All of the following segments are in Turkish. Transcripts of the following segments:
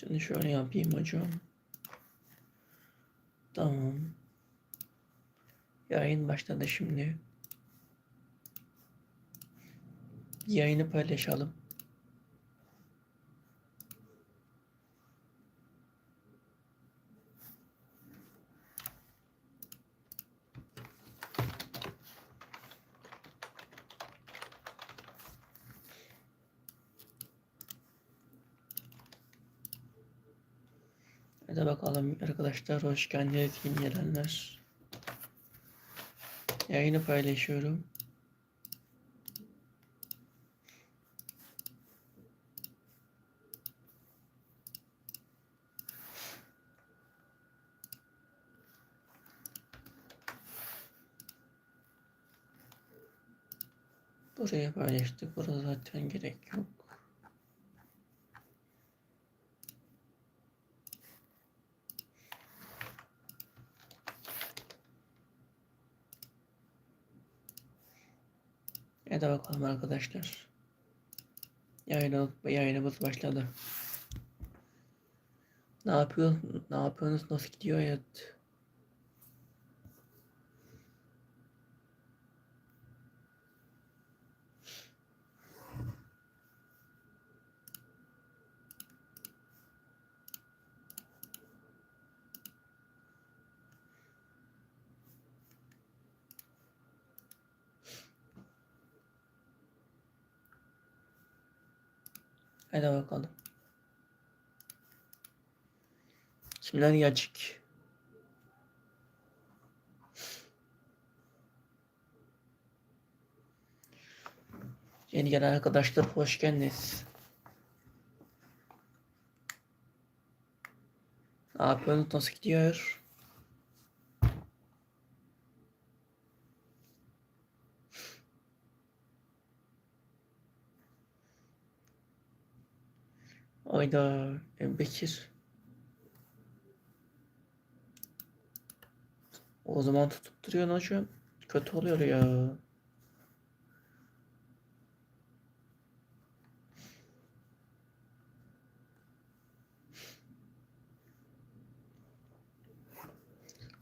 Şimdi şöyle yapayım hocam. Tamam. Yayın başladı şimdi. Yayını paylaşalım. Hadi bakalım arkadaşlar hoş geldiniz yeni gelenler. Yayını paylaşıyorum. Buraya paylaştık. Burada zaten gerek yok. Hadi bakalım arkadaşlar. Yayını, yayınımız başladı. Ne yapıyor? Ne yapıyorsunuz? Nasıl gidiyor hayat? Hadi bakalım. Kimler gelecek? Yeni gelen arkadaşlar hoş geldiniz. Ne yapıyorsunuz? Nasıl gidiyor? Ayda e, Bekir. O zaman tutup duruyorsun hocam. Kötü oluyor ya.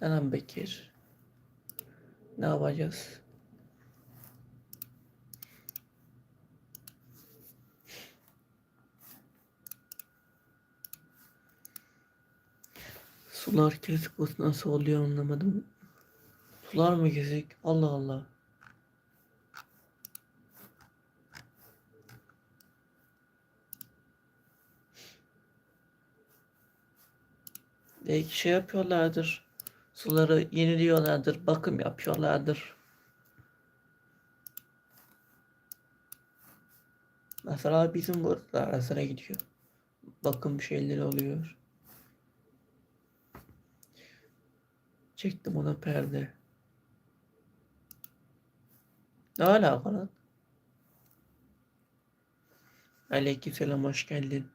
Lan Bekir. Ne yapacağız? Sular kesik nasıl oluyor anlamadım. Sular mı kesik? Allah Allah. Belki şey yapıyorlardır. Suları yeniliyorlardır. Bakım yapıyorlardır. Mesela bizim burada ara sıra gidiyor. Bakım şeyleri oluyor. Çektim ona perde. Ne alaka lan? Aleykümselam hoş geldin.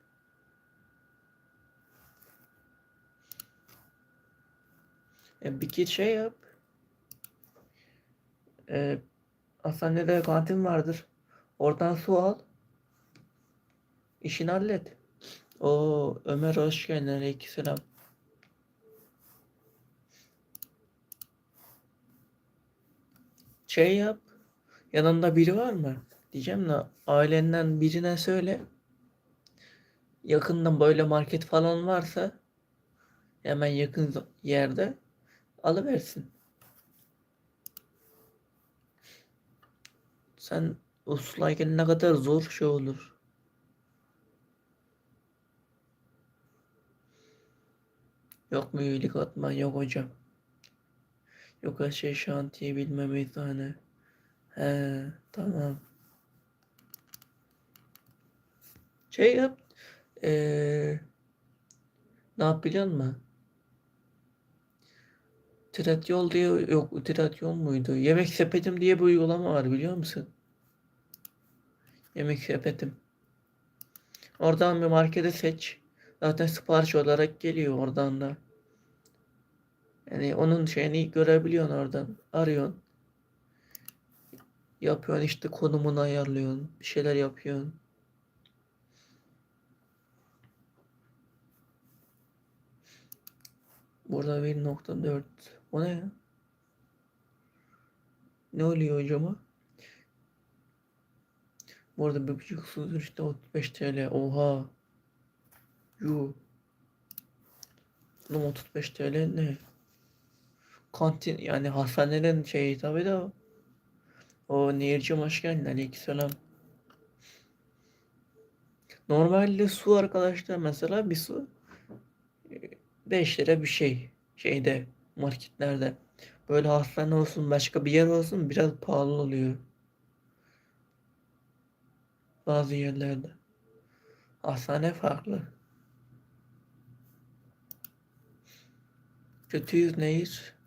E, bir kit şey yap. E, hastanede kantin vardır. Oradan su al. İşini hallet. O Ömer hoş geldin. Aleykümselam. Şey yap. Yanında biri var mı? Diyeceğim de ailenden birine söyle. Yakından böyle market falan varsa hemen yakın yerde alıversin. Sen uslayken ne kadar zor şey olur. Yok mu iyilik atman yok hocam. Yok her şey şantiye bilmem eczane. He tamam. Şey yap. Ee, ne yap biliyor musun? Trendyol diye yok Trendyol muydu? Yemek sepetim diye bir uygulama var biliyor musun? Yemek sepetim. Oradan bir markete seç. Zaten sipariş olarak geliyor oradan da. Yani onun şeyini görebiliyorsun oradan. Arıyorsun. Yapıyorsun işte konumunu ayarlıyorsun. Bir şeyler yapıyorsun. Burada 1.4. O ne ya? Ne oluyor hocama? Burada bir buçuk su işte 35 TL. Oha. Yuh. Oğlum 35 TL ne? Kantin yani hastaneden şey tabii de o. O Nehircim hoş geldin. Aleykümselam. Normalde su arkadaşlar mesela bir su 5 lira bir şey şeyde marketlerde. Böyle hastane olsun başka bir yer olsun biraz pahalı oluyor. Bazı yerlerde. Hastane farklı. Kötüyüz nehir.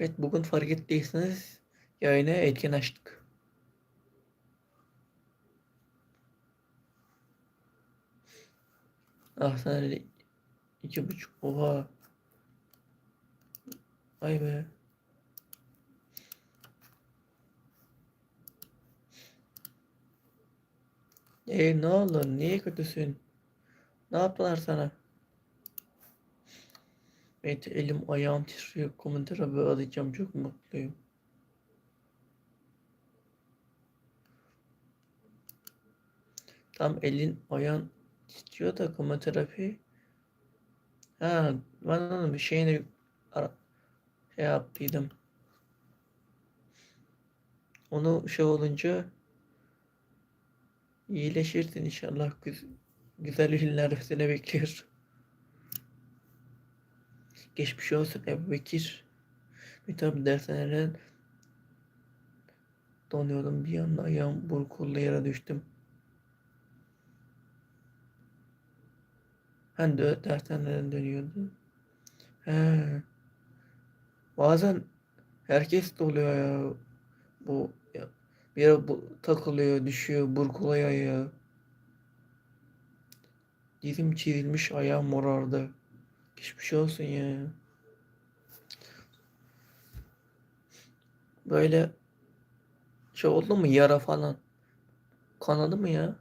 Evet bugün fark ettiyseniz yayına etkin açtık. Hastanede iki buçuk oha. Ay be. E ne oldu? Niye kötüsün? Ne yaptılar sana? Evet elim ayağım titriyor. Komentere böyle. Çok mutluyum. Tam elin ayağın titriyor da komoterapi. Ha ben onun bir şeyini ara, şey yaptıydım. Onu şey olunca iyileşirdin inşallah. Güz güzel günler seni bekliyor. Geçmiş olsun Ebu Bekir. Bir tabi dershaneden donuyordum. Bir anda ayağım burkuldu yere düştüm. Ben de dershaneden dönüyordum. He. Bazen herkes de oluyor ya. Bu ya, bir yere bu, takılıyor, düşüyor, burkuluyor ya. Dizim çizilmiş, ayağım morardı. Geçmiş olsun ya. Böyle şey oldu mu? Yara falan? Kanadı mı ya?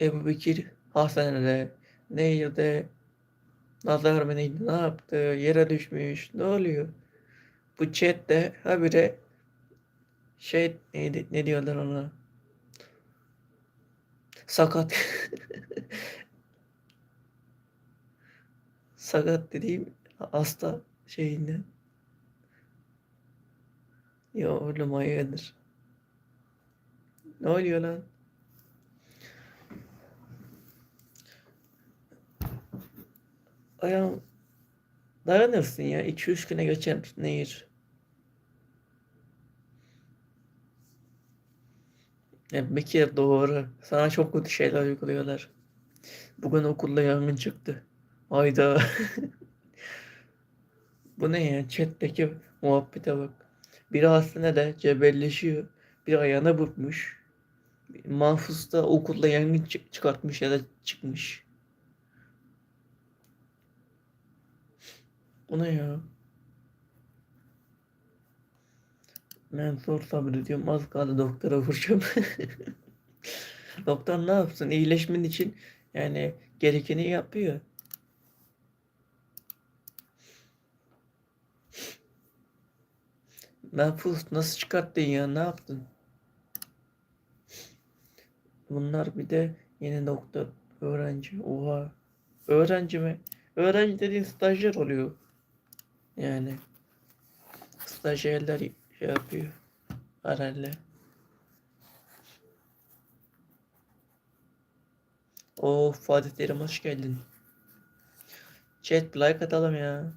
Ebu Bekir hastanede. Nehirde nazar mı neydi? Ne yaptı? Yere düşmüş. Ne oluyor? Bu chatte habire şey neydi? Ne diyorlar ona sakat. Sakat dediğim hasta şeyinden ya oğlum hayırdır ne oluyor lan? Ayağım dayanırsın ya. 2-3 güne geçer. Nehir Ya Bekir doğru. Sana çok kötü şeyler uyguluyorlar. Bugün okulda yangın çıktı. Hayda. Bu ne ya? Chat'teki muhabbete bak. Biri hastanede cebelleşiyor. Bir ayağına burkmuş. Mahfuz da okulda yangın çık çıkartmış ya da çıkmış. Bu ne ya? Ben zor sabrediyorum. Az kaldı doktora vuracağım. Doktor ne yapsın? İyileşmen için yani gerekeni yapıyor. Mahfuz nasıl çıkarttın ya? Ne yaptın? Bunlar bir de yeni doktor öğrenci. Oha. Öğrenci mi? Öğrenci dediğin stajyer oluyor. Yani stajyerler şey yapıyor. Herhalde. O Fatih Terim hoş geldin. Chat like atalım ya.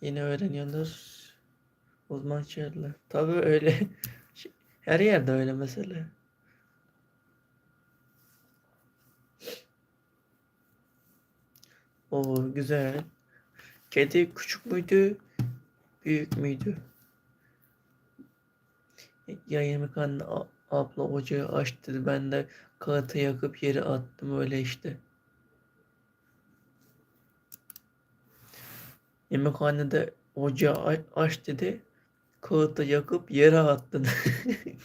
Yeni öğreniyorlar. Uzman çağırlar. Tabii öyle. Her yerde öyle mesela. O güzel. Kedi küçük müydü? Büyük müydü? Ya yemekhane abla ocağı açtı. Ben de kağıtı yakıp yere attım öyle işte. Yemekhanede ocağı aç dedi. Kağıtta yakıp yere attın.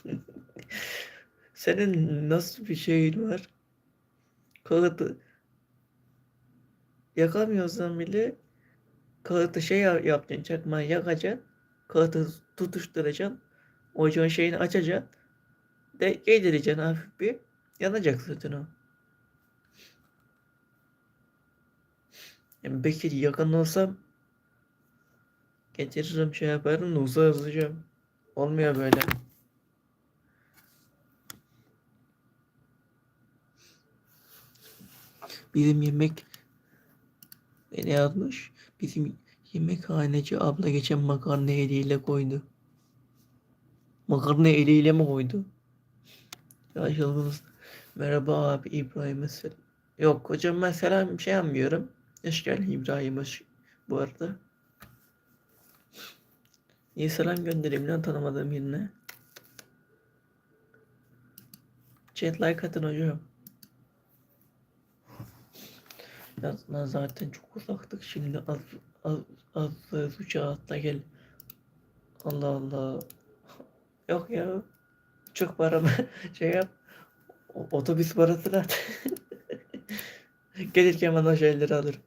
Senin nasıl bir şeyin var? Kağıdı yakamıyorsan bile kağıtı şey ya- yapacaksın, çakmağı yakacaksın, kağıtı tutuşturacaksın, ocağın şeyini açacaksın, de yedireceksin hafif bir, yanacak zaten o. Yani Bekir yakın olsam getiririm şey yaparım da uzatacağım. Olmuyor böyle. Bizim yemek ne yazmış? Bizim yemekhaneci abla geçen makarna eliyle koydu. Makarna eliyle mi koydu? Karşılığımız merhaba abi İbrahim'e selam. Yok hocam ben selam şey yapmıyorum. Hoş geldin İbrahim hoş bu arada. Niye selam göndereyim lan tanımadığım birine? Chat like atın hocam. Lan zaten çok uzaktık şimdi az az az, uçağa atla gel. Allah Allah. Yok ya. Çok paramı şey yap. Otobüs parasını at. Gelirken bana şeyleri alırım.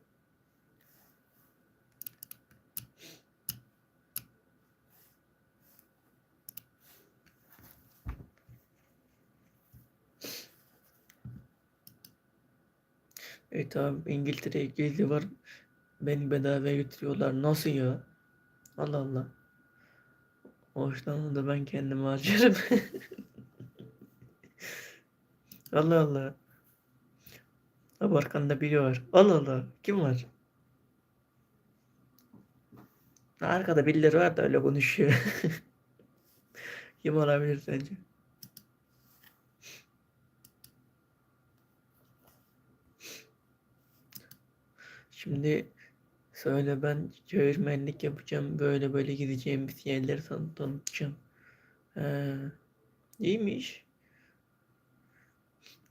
Evet abi İngiltere'ye gezi var. Beni bedavaya götürüyorlar. Nasıl ya? Allah Allah. Hoşlandı da ben kendim harcarım. Allah Allah. Abi arkanda biri var. Allah Allah. Kim var? Arkada birileri var da öyle konuşuyor. Kim olabilir sence? Şimdi söyle ben çevirmenlik yapacağım. Böyle böyle gideceğim bir yerleri tan tanıtacağım. He, iyiymiş.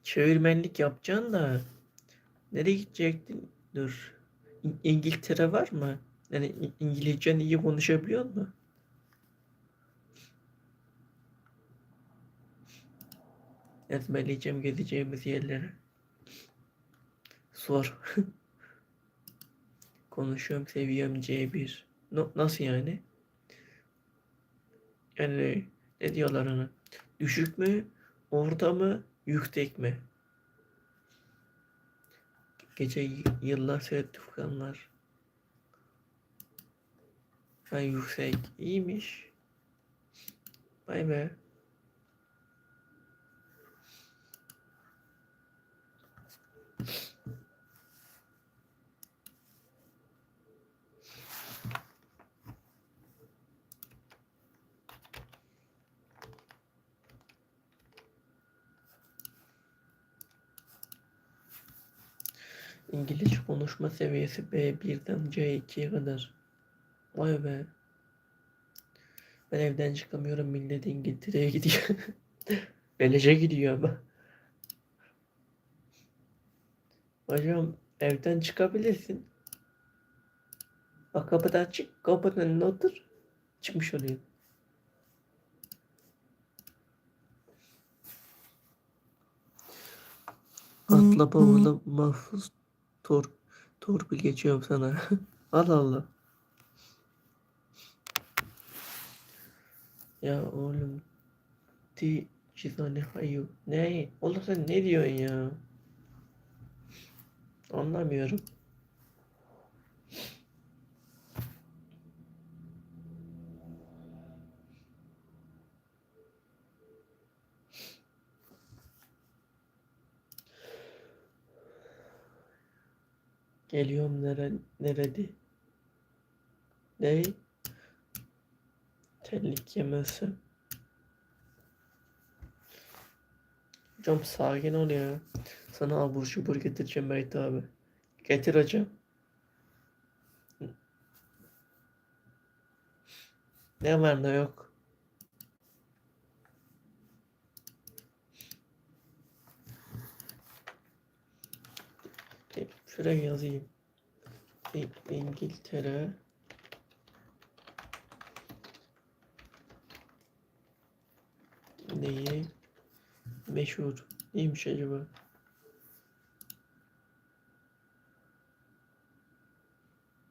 Çevirmenlik yapacaksın da nereye gidecektin? Dur. İngiltere var mı? Yani İngilizcen iyi konuşabiliyor musun? Ezberleyeceğim gezeceğimiz yerleri. Sor. Konuşuyorum seviyem C1. No- nasıl yani? Yani ne diyorlar ona? Düşük mü? Orta mı? Yüksek mi? Gece yıllar sertifikanlar. Ha yüksek. İyiymiş. Vay be. İngilizce konuşma seviyesi B1'den C2'ye kadar. Vay be. Ben evden çıkamıyorum millet İngiltere'ye gidiyor. Beleşe gidiyor ama. Hocam evden çıkabilirsin. Bak kapıdan çık, kapının önüne otur. Çıkmış oluyor. Atla bavula mahfuz tor torpil geçiyorum sana. Allah Allah. Ya oğlum. Ti çizane hayu. Ne? Oğlum sen ne diyorsun ya? Anlamıyorum. Geliyorum nere nerede? Ne? Terlik yemezsem. Hocam sakin ol ya. Sana abur cubur getireceğim Beyt abi. Getir hocam. Ne var ne yok. Şuraya yazayım. İngiltere neyi meşhur? Neymiş acaba?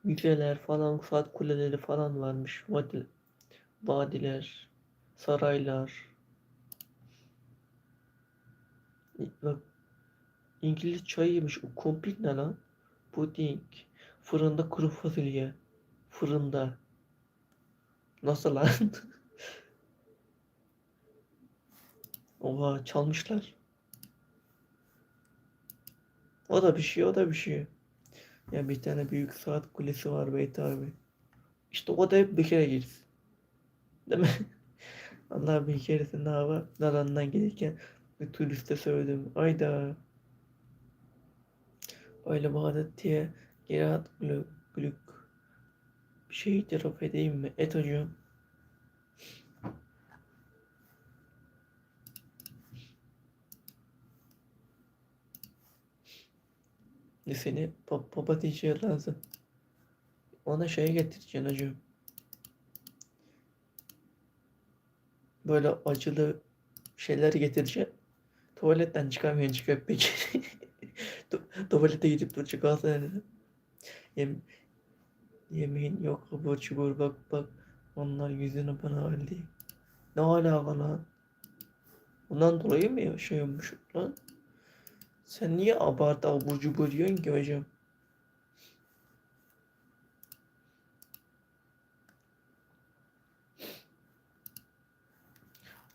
Müzeler falan, saat kuleleri falan varmış. Vadi, vadiler, saraylar. Bak İngiliz çayıymış. O komplik ne lan? Puding. Fırında kuru fasulye. Fırında. Nasıl lan? Oha çalmışlar. O da bir şey, o da bir şey. Ya bir tane büyük saat kulesi var Beyt abi. İşte o da hep bir kere girsin. Değil mi? Allah bir keresinde hava nalandan gelirken bir turiste söyledim. Ayda. Öyle badet diye glük glük. Bir şey itiraf edeyim mi? Et hocam. Seni pa papatya lazım. Ona şey getireceksin hocam. Böyle acılı şeyler getireceksin. Tuvaletten çıkamıyorsun çıkıp peki. Tu- Tuvalete gidip dur çıkarsan. Yem yemeğin yok abur cubur bak bak. Onlar yüzünü bana aldı. Ne alaka lan? Bundan dolayı mı yaşıyormuş lan? Sen niye abartı abur cubur diyorsun ki hocam?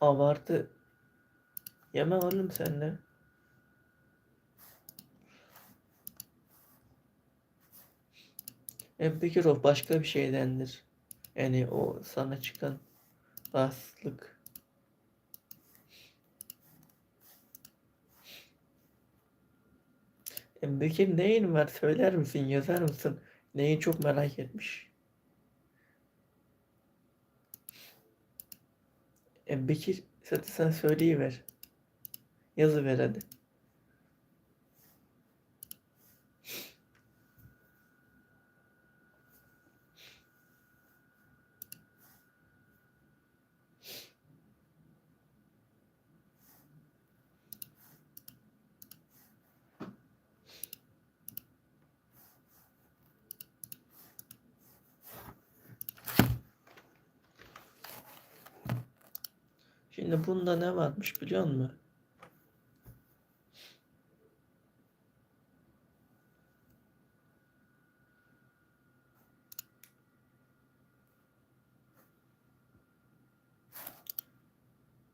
Abartı. Yeme oğlum sen de. Empikür o başka bir şeydendir. Yani o sana çıkan rahatsızlık. Empikür neyin var söyler misin yazar mısın? Neyi çok merak etmiş. Empikür zaten sen söyleyiver. Yazıver hadi. Şimdi bunda ne varmış biliyor musun?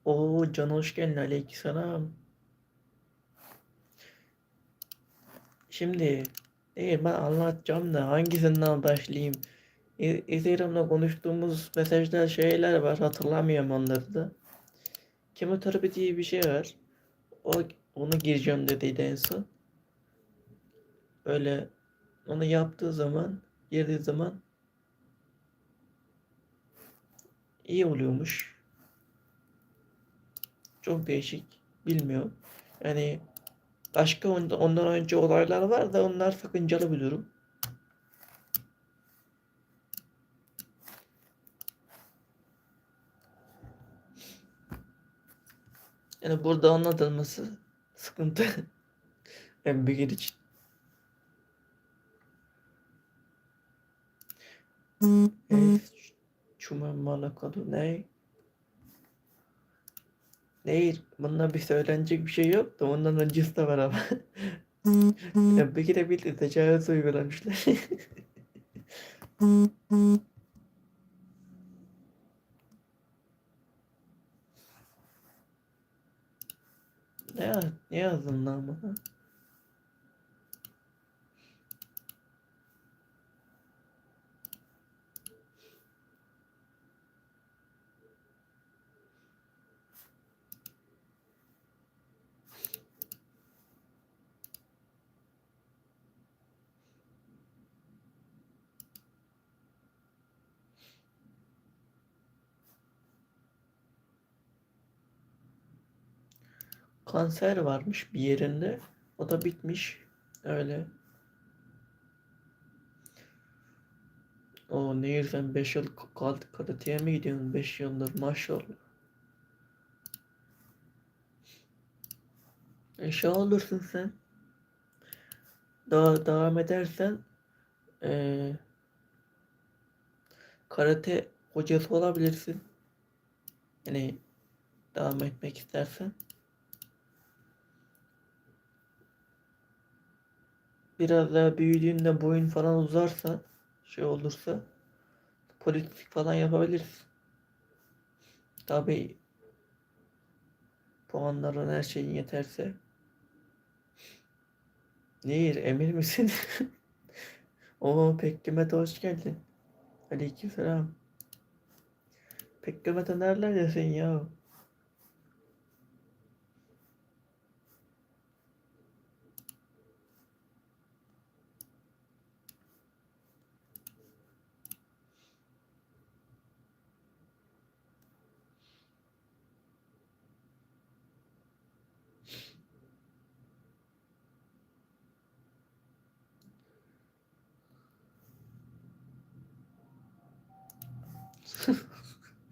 Oo Can hoş geldin aleykümselam. Şimdi değil ben anlatacağım da hangisinden başlayayım? Instagram'da konuştuğumuz mesajlar şeyler var hatırlamıyorum onları da. Kemoterapi diye bir şey var. O, onu gireceğim dediydi en son. Öyle onu yaptığı zaman girdiği zaman iyi oluyormuş. Çok değişik. Bilmiyorum. Yani başka on- ondan önce olaylar var da onlar sakıncalı bir durum. Yani burada anlatılması sıkıntı. Hem bir için. Evet. Çuman Manakalı ne? Değil. Bununla bir söylenecek bir şey yok da ondan öncesi de var ama. ya bir kere bir tecavüz uygulamışlar. ne, ne yazdın lan bana? Kanser varmış bir yerinde. O da bitmiş. Öyle. O Nehir sen 5 yıl karateye mi gidiyorsun? 5 yıldır maşallah. Eşya olursun sen. Daha devam edersen eee, karate hocası olabilirsin. Yani devam etmek istersen. Biraz daha büyüdüğünde boyun falan uzarsa şey olursa politik falan yapabilirsin. Tabii puanların her şeyin yeterse. Nehir emir misin? Oo Peklimet'e hoş geldin. Aleykümselam. Peklimet'e nerelerdesin ya?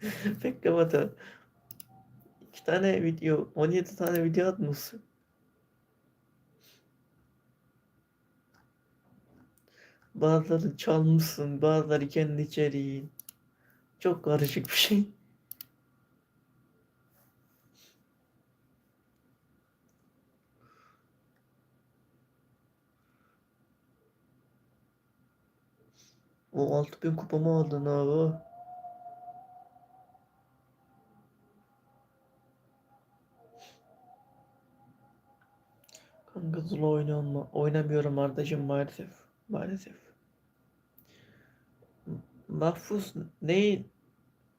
Peklimet'e iki tane video, 17 tane video atmışsın. Bazıları çalmışsın, bazıları kendi içeriğin. Çok karışık bir şey. O 6000 kupamı aldın abi. Oynuyor mu? Oynamıyorum Ardacığım maalesef. Maalesef. Mahfuz neyi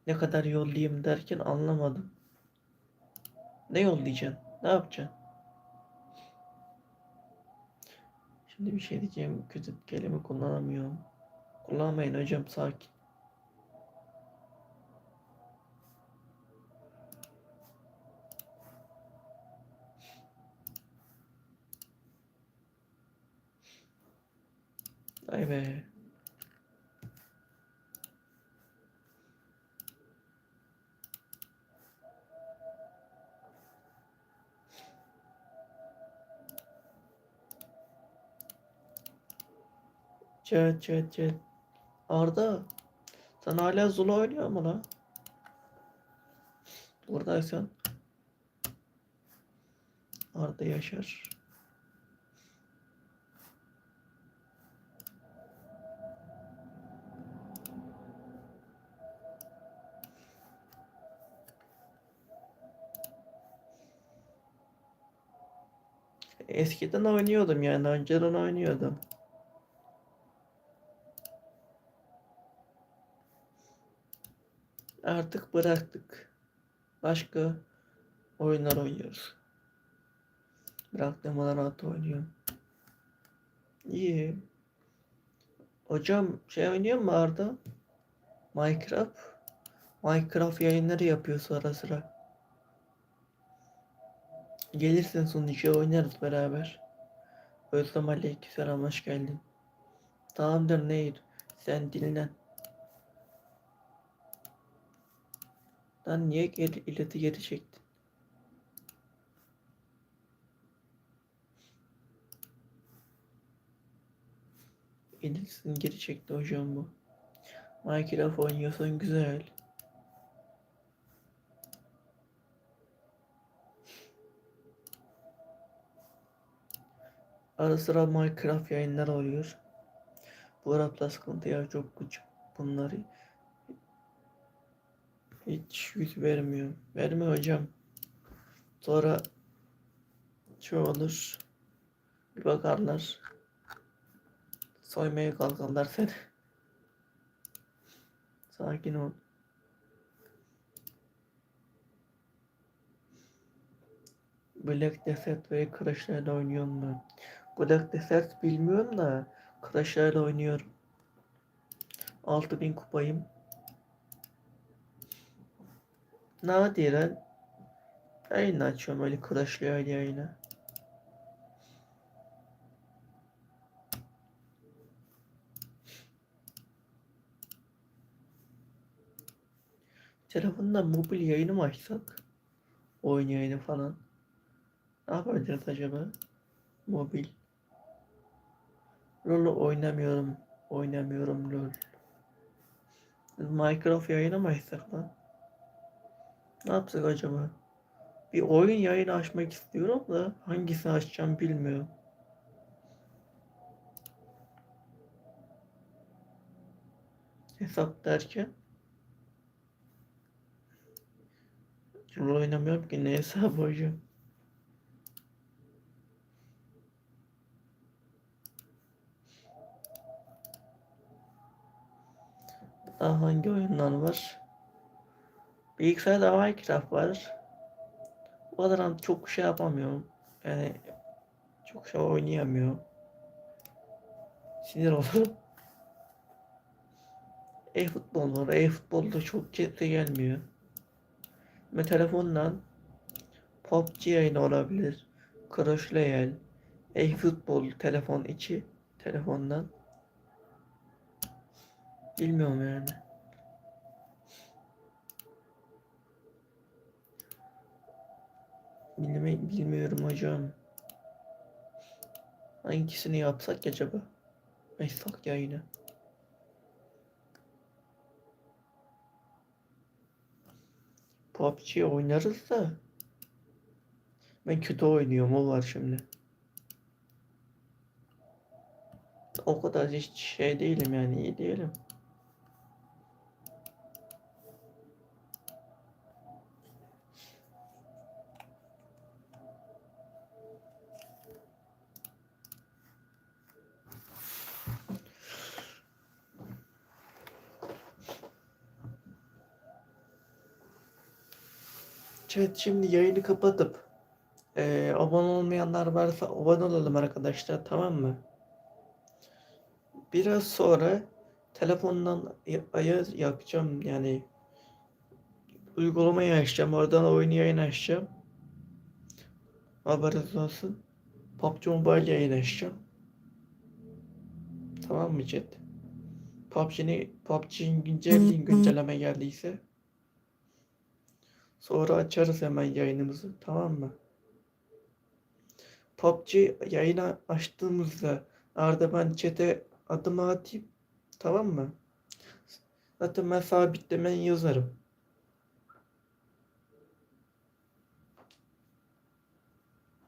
ne kadar yollayayım derken anlamadım. Ne yollayacaksın? Ne yapacaksın? Şimdi bir şey diyeceğim. Kötü kelime kullanamıyorum. Kullanmayın hocam sakin. Ay be. Chat chat chat. Arda. Sen hala Zula oynuyor mu lan? Buradaysan. Arda Yaşar. Eskiden oynuyordum yani önceden oynuyordum. Artık bıraktık. Başka oyunlar oynuyoruz. Bıraktım Valorant oynuyorum. İyi. Hocam şey oynuyor mu Arda? Minecraft. Minecraft yayınları yapıyor ara sıra. Gelirsen sunucuya oynarız beraber. Özlem Aleykümselam hoş geldin. Tamamdır Nehir. Sen dinlen. Lan niye geri, ileti geri çektin? İletini geri çekti hocam bu. Minecraft oynuyorsan güzel. Ara sıra Minecraft yayınlar oluyor. Bu arada sıkıntı ya çok küçük bunları. Hiç yüz vermiyor. Verme hocam. Sonra şu olur. Bir bakarlar. Soymaya kalkarlar seni. Sakin ol. Black Desert ve Crash'lerle oynuyorum ben. Black Desert bilmiyorum da Crash'lerle oynuyorum. 6000 kupayım. Nadiren yayın açıyorum öyle Crash'lı öyle yayını. Telefonda mobil yayını mı açsak? Oyun yayını falan. Ne yapabiliriz acaba? Mobil. LoL oynamıyorum. Oynamıyorum LoL. Minecraft açsak lan? Ne yapsak acaba? Bir oyun yayını açmak istiyorum da hangisini açacağım bilmiyorum. Hesap derken LoL oynamıyorum ki ne hesabı hocam? Daha hangi oyunlar var? Bilgisayarda Minecraft var. Valorant çok şey yapamıyorum. Yani çok şey oynayamıyorum. Sinir olurum. E-futbol var. E-futbolda çok kimse gelmiyor. Ve telefondan PUBG yayını olabilir. Clash Royale. E-futbol telefon içi. Telefondan. Bilmiyorum yani. Bilme, bilmiyorum hocam. Hangisini yapsak acaba? Açsak yayını. PUBG oynarız da. Ben kötü oynuyorum o var şimdi. O kadar hiç şey değilim yani iyi değilim. Chat şimdi yayını kapatıp eee abone olmayanlar varsa abone olalım arkadaşlar tamam mı? Biraz sonra telefondan ayar yapacağım yani uygulamayı açacağım oradan oyun yayın açacağım. Haberiniz olsun. PUBG Mobile yayın açacağım. Tamam mı chat? PUBG'nin PUBG'nin güncel güncelleme geldiyse Sonra açarız hemen yayınımızı. Tamam mı? PUBG yayını açtığımızda Arda ben chat'e adımı atayım. Tamam mı? Zaten ben sabitlemen yazarım.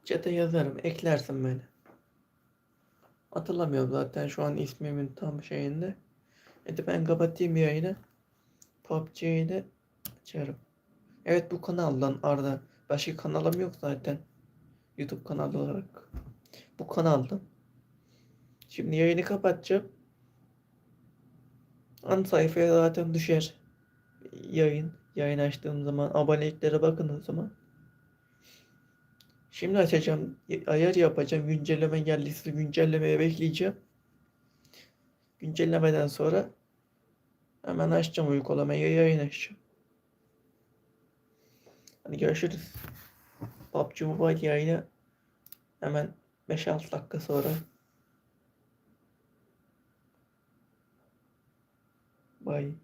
Chat'e yazarım. Eklersin beni. Hatırlamıyorum zaten şu an ismimin tam şeyinde. Hadi ben kapatayım yayını. PUBG'yi de açarım. Evet bu kanaldan Arda. Başka kanalım yok zaten. YouTube kanalı olarak. Bu kanalda. Şimdi yayını kapatacağım. An sayfaya zaten düşer. Yayın. Yayın açtığım zaman aboneliklere bakın o zaman. Şimdi açacağım. Ayar yapacağım. Güncelleme geldiyse güncellemeye bekleyeceğim. Güncellemeden sonra hemen açacağım uygulamayı yayın açacağım. Hadi görüşürüz. PUBG Mobile yayını hemen 5-6 dakika sonra. Bye.